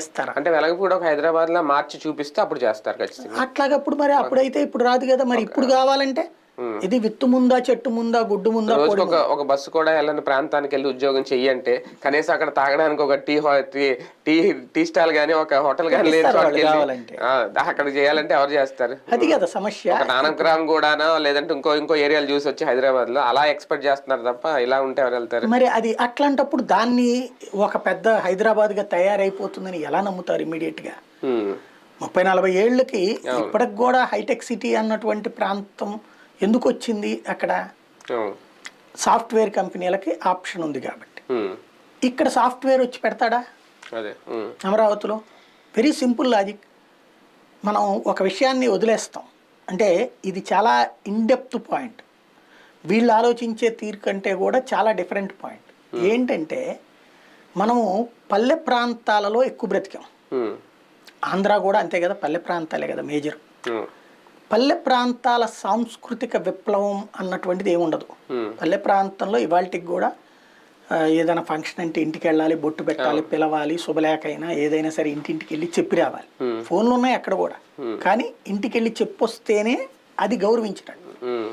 చేస్తారా. అంటే వెలగపూడి ఒక హైదరాబాద్లో మార్చి చూపిస్తే అప్పుడు చేస్తారు ఖచ్చితంగా. అట్లాగప్పుడు మరి అప్పుడైతే ఇప్పుడు రాదు కదా మరి. ఇప్పుడు కావాలంటే? ఇది విత్తు ముందా చెట్టు ముందా గుడ్డు ముందా ఒక ఒక బస్సు కూడా వెళ్ళని ప్రాంతానికి వెళ్ళి ఉద్యోగం చెయ్యంటే కనీసం అక్కడ తాగడానికి ఒక టీ టీ టీ స్టాల్ గానీ ఒక హోటల్ గానీ లేదు అక్కడ చేయాలంటే ఎవరు చేస్తారు? అది కదా సమస్య. నానక్రామ్ కూడానో లేదంటే ఇంకో ఇంకో ఏరియాలు చూసి వచ్చి హైదరాబాద్లో అలా ఎక్స్పెక్ట్ చేస్తున్నారు తప్ప ఇలా ఉంటే ఎవరు వెళ్తారు? మరి అది అట్లాంటప్పుడు దాన్ని ఒక పెద్ద హైదరాబాద్గా తయారైపోతుందని ఎలా నమ్ముతారు ఇమీడియట్గా? ఉమ్, ముప్పై నలభై ఏళ్ళకి ఇప్పటికి కూడా హైటెక్ సిటీ అన్నటువంటి ప్రాంతం ఎందుకు వచ్చింది అక్కడ సాఫ్ట్వేర్ కంపెనీలకి ఆప్షన్ ఉంది కాబట్టి. ఇక్కడ సాఫ్ట్వేర్ వచ్చి పెడతాడా? అమరావతిలో? Very simple logic. మనం ఒక విషయాన్ని వదిలేస్తాం. అంటే ఇది చాలా ఇన్డెప్త్ పాయింట్. వీళ్ళు ఆలోచించే తీరు కంటే కూడా చాలా డిఫరెంట్ పాయింట్. ఏంటంటే మనము పల్లె ప్రాంతాలలో ఎక్కువ బ్రతికాం. ఆంధ్ర కూడా అంతే కదా పల్లె ప్రాంతాలే కదా మేజర్. పల్లె ప్రాంతాల సాంస్కృతిక విప్లవం అన్నటువంటిది ఏముండదు పల్లె ప్రాంతంలో ఇవాళకి కూడా ఏదైనా ఫంక్షన్ అంటే ఇంటికి వెళ్ళాలి బొట్టు పెట్టాలి పిలవాలి శుభలేఖ అయినా ఏదైనా సరే ఇంటింటికి వెళ్ళి చెప్పి రావాలి. ఫోన్లు ఉన్నాయి అక్కడ కూడా. కానీ ఇంటికి వెళ్ళి చెప్పొస్తేనే అది ఉమ్,